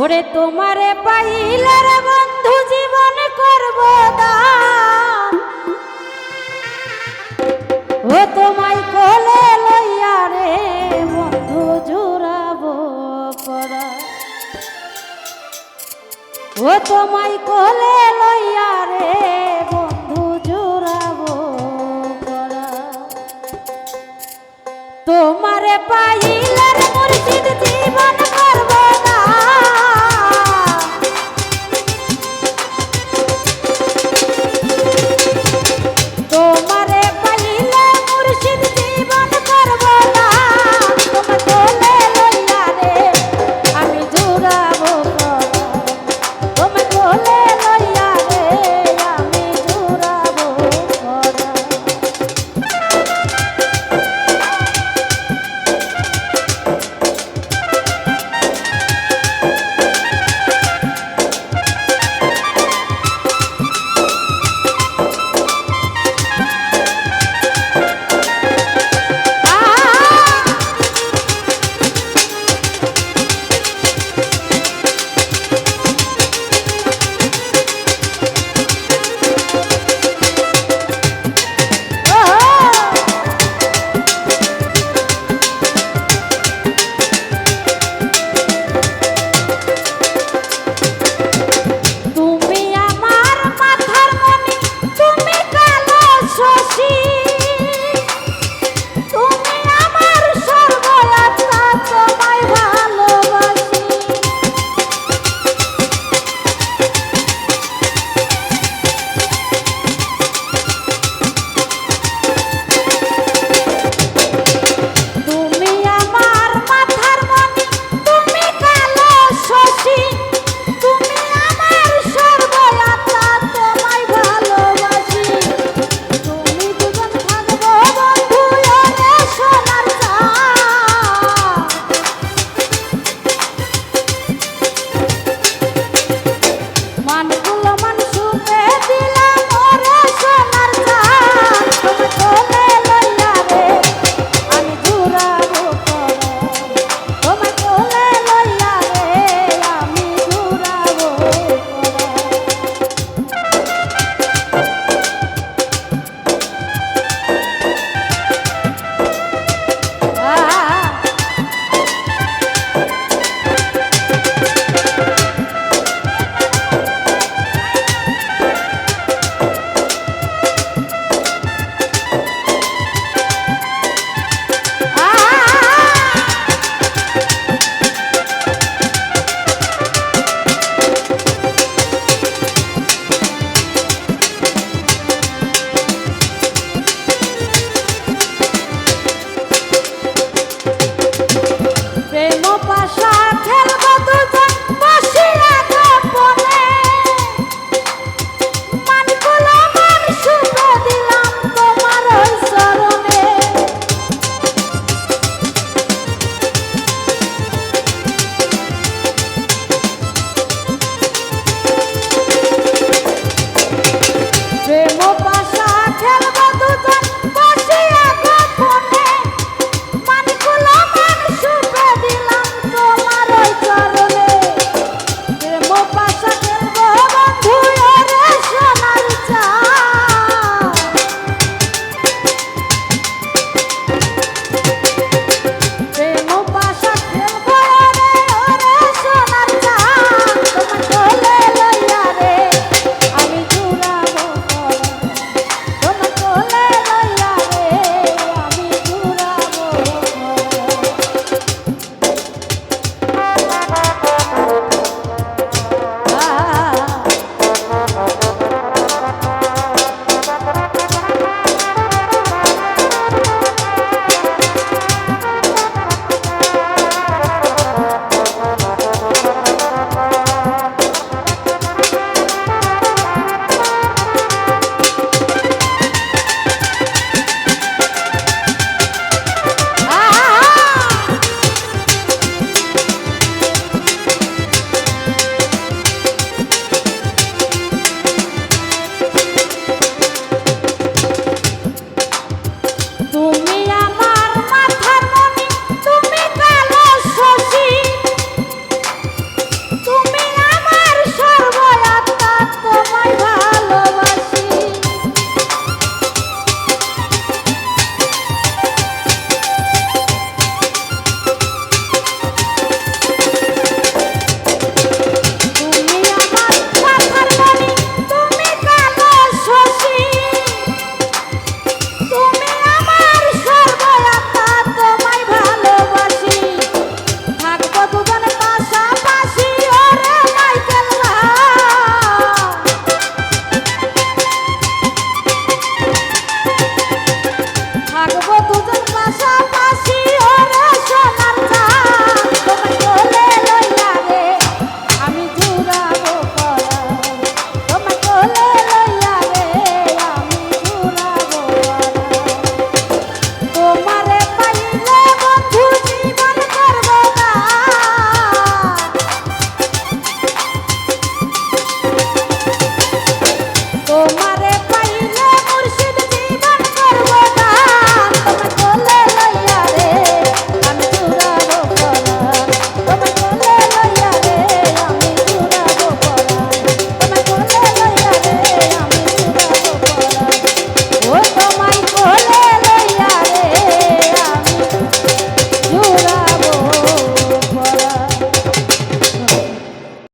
ওরে তোমারে পাইলে রে বন্ধু জীবন করব দান ও তোমায় কোলে লইয়া রে বন্ধু জুড়াব পরা ও তোমায় কোলে লইয়া রে বন্ধু জুড়াবো পরা তোমারে পাইলে রে মুর্শিদ জীবন